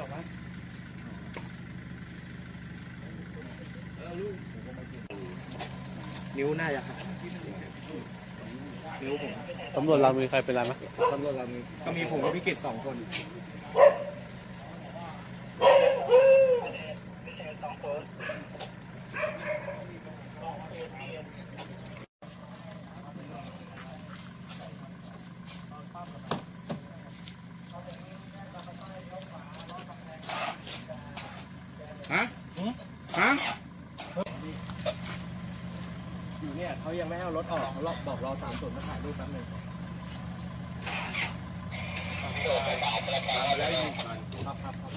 ออกมานิ้วน่าจะหักนิ้วผมตำรวจเรามีใครเป็นไรไหมตำรวจเรามีก็มีผมกับพี่กิตสองคน เนี่ยเขายังไม่ให้เอารถออกเขาบอกรอสามส่วนมาถ่ายรูปแป๊บนึงครับครับครับ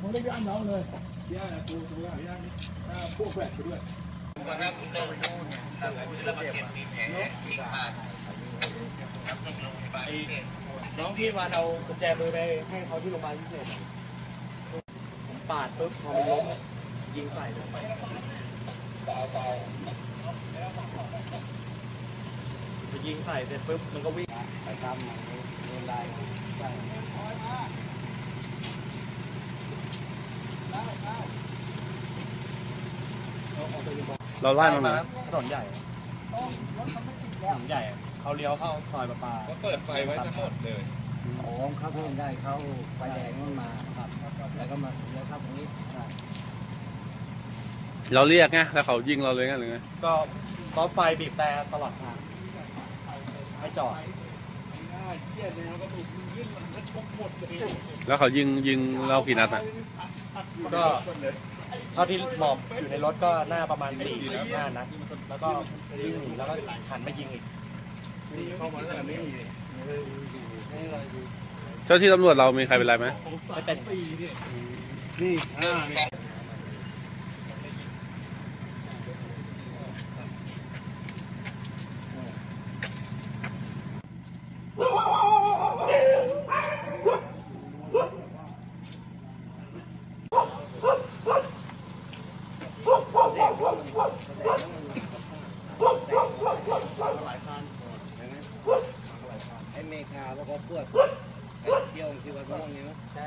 มึงไม่ย่านน้องเลยย่ากูตัวย่านี่พวกแฝดไปด้วยน้องพี่วาเอากุญแจมือไปให้เขาที่โรงพยาบาลพิเศษผมปาดปุ๊บพอมันล้มยิงใส่เลย พอยิงใส่เสร็จปุ๊บมันก็วิ่งไปทำโดนไล่เอาเอาไปโรงพยาบาลเราไล่มันมาถนนใหญ่ถนนใหญ่ เขาเลี้ยวเข้าซอยประปาเขาเปิดไฟไว้ทั้งหมดเลยโอ้เขาเพิ่งได้เขาไฟแดงมันมาครับแล้วก็มาแล้วครับตรงนี้เราเรียกไงแล้วเขายิงเราเลยไงหรือไงก็ ก็ไฟบีบแต่ตลอดทางให้จอดแล้วเขายิงยิงเรากี่นัดอะก็เท่าที่หมอบอยู่ในรถก็หน้าประมาณสี่หรือห้านัดแล้วก็วิ่งหนีแล้วก็หันมายิงอีกเข้ามาแล้วนี่เจ้าที่ตำรวจเรามีใครเป็นไรไหมไม่เป็นนี่อ่านี่ ไอ้เมฆาแล้วก็พวดไปเที่ยวที่วัดม่วงนี่มั้ยใช่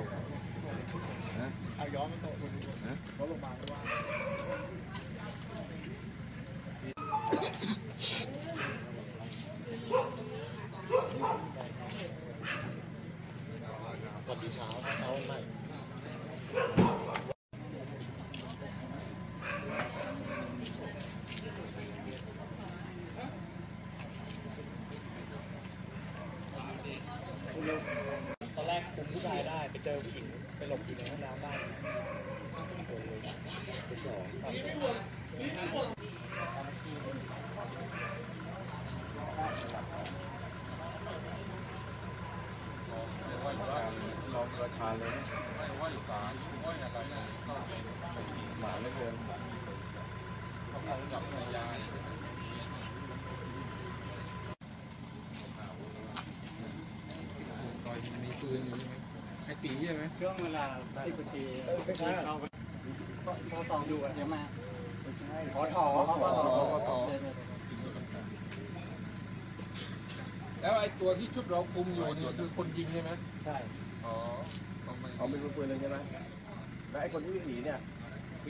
เช้าไปเพื่อนตอนแรกคุมผู้ชายได้ไปเจอผู้หญิง ไปหลบอยู่ในห้องน้ำบ้าไปสองรองประชาเลยหมาไม่เกินมีปืนอยู่ใช่ไหม ตีใช่ไหมช่วงเวลาที่ปฏิเข้าไปพอสองดูอะเดี๋ยวมาขอถอขอถอขอถอแล้วไอ้ตัวที่ชุดเราคุมอยู่นี่คือคนยิงใช่ไหมใช่ อ๋อเขาเป็นมือปืนเลยใช่ไหมแล้วไอ้คนที่วิ่งหนีเนี่ย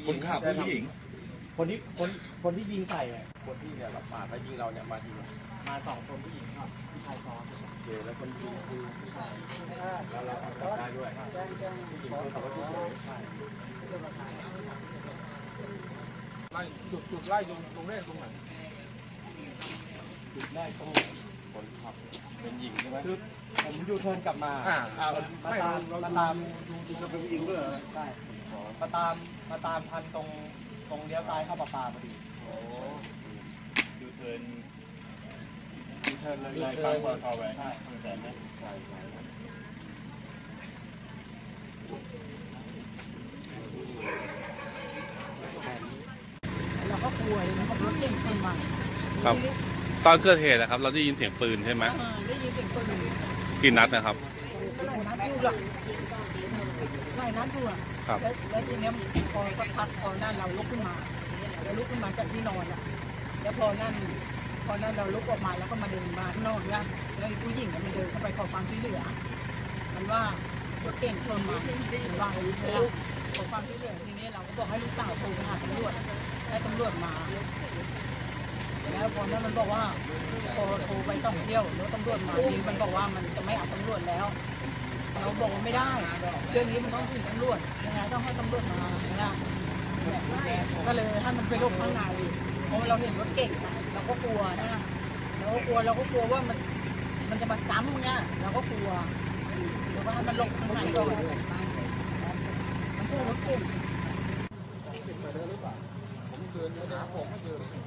คนขับผู้หญิง คนที่คนคนที่ยิงใส่อะคนที่เนี่ยเราปาดแล้วยิงเราเนี่ยมายิงมาสองคนผู้หญิงครับผู้ชายซ้อนโอเคแล้วคนยิงคือผู้ชายแล้วเรา ไล่จุดจุดไล่ตรงตรงแรกตรงไหนจุดได้ตรงคนขับเป็นหญิงใช่ไหมคือผมยูเทิร์นกลับมาอ่าอ่ามาไม่ตามมาตามดูดูดูเป็นยิงด้วยเหรอใช่มาตามมาตามทันตรงตรงเลี้ยวซ้ายเข้าปลาปลาพอดีโอ้ยูเทิร์นยูเทิร์นเลยเลยฟังเปิดเอาไว้ใช่แต่ไม่ใช่ใช่ เลัวเลยนะบอกรถเก่งชนมาครับ ตอนเกิดเหตุนะครับ เราได้ยินเสียงปืนใช่ไหมเออได้ยินเสียงปืนกี่นัดนะครับ หลายนัดอยู่หรอกหลายนัดอยู่อะครับ แล้วแล้วทีเนี้ยพอสักพักพอนั่นเราลุกขึ้นมาเราลุกขึ้นมาจากที่นอนอะแล้วพอนั่นพอนั่นเราลุกออกมาแล้วก็มาเดินมาข้างนอกเนี่ยแล้วไอ้ผู้หญิงก็มันเดินเข้าไปขอความช่วยเหลือ มันว่ารถเก่งชนมามันว่าอย่างนี้แล้วขอความช่วยเหลือทีนี้เราก็บอกให้ลูกสาวโทรไปหาตำรวจ ให้ตำรวจมา แล้วพอนั้นมันบอกว่าพอโทรไปสองเที่ยวแล้วตำรวจมาทีมันบอกว่ามันจะไม่เอาตำรวจแล้ว เราบอกว่าไม่ได้เรื่องนี้มันต้องถึงตำรวจยังไงต้องให้ตำรวจมาไม่ได้ก็เลยให้มันไปลบข้างในเพราะเราเห็นรถเก่งเราก็กลัวนะเราก็กลัวเราก็กลัวว่ามันมันจะมาซ้ำเนี่ยเราก็กลัวเราก็ให้มันลงข้างในก่อนมัน ชื่อรถเก่ง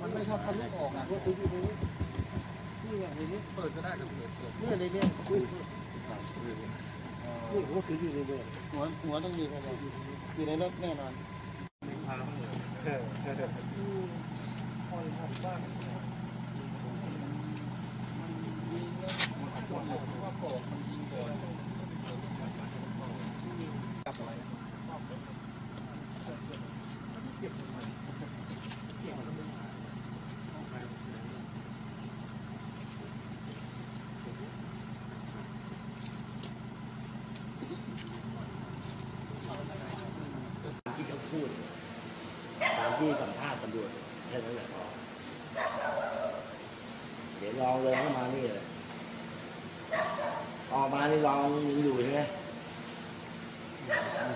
มันไม่ชอบทะลุออกอะพวกคุณอยู่ในนี้ นี่อย่างนี้เปิดก็ได้แต่เปิดเนี่ยในนี้อุ้ยนี่พวกคุณอยู่ในนี้หัวหัวต้องมีอะไรอยู่ในรถแน่นอนที่เขาพูดตามที่สัมภาษณ์ตำรวจแค่นั้นแหละพอเดี๋ยวลองเลยเข้ามานี่เลยออกมานี่ลองยังอยู่ใช่ไหม ต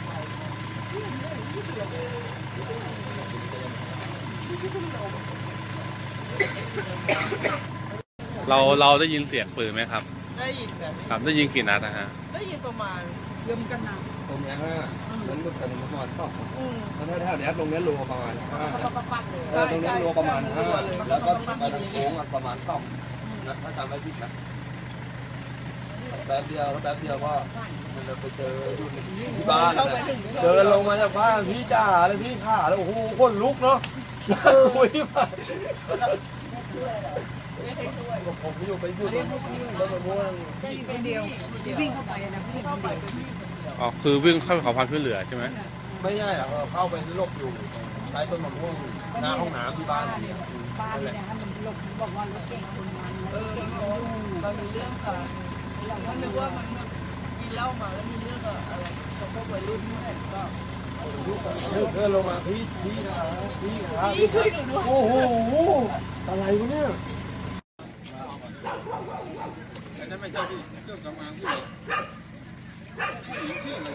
อ เราเราได้ยินเสียงปืนไหมครับ ได้ยินแต่ครับได้ยินกี่นัดนะฮะ ได้ยินประมาณเริ่มกันนะตรงนี้ห้านั้นก็เป็นประมาณสองอืมแล้วถ้าแถวนี้ตรงนี้รัวประมาณห้าเขาก็ปัดเลยเออตรงนี้รัวประมาณห้าแล้แล้ววก็ก็ปัดไปเลทางยโค้งอะประมาณสองนะถ้าจำไม่ผิดนะ แป๊บเดียวแล้วแป๊บเดียวก็มันจะไปเจออยู่ที่บ้านเข้าไปนะถึงเดินลงมาจากบ้านพี่จ่าเลยพี่ขาแล้วโอ้โหคนลุกเนาะคุยไปผมอยู่ไปอยู่แล้วมันม่วงได้ยินคนเดียววิ่งเข้าไปนะวิ่งเข้าไปอ๋อคือวิ่งเข้าไปขอความช่วยเหลือใช่ไหมไม่ใช่หรอกเข้าไปหลบอยู่ใต้ต้นมะม่วงหน้าห้องน้ำที่บ้านบ้านเนี่ยให้มันหลบบอกว่ารถเก่งคนมันรถเก่งคนอยู่มันมีเรื่องค่ะ เรานึกว่ามันกินเหล้ามาแล้วมีเรื่องกับอะไรกับพวกวัยรุ่นนี่แหละก็เดินลงมาพี่พี่นะพี่ครับพี่โอ้โหอะไรวะเนี่ยบ้านข่าวมันจะเป็นแก่พี่เครับบ้านอยู่ข้างข่าวประมาณเพราะตอนกลย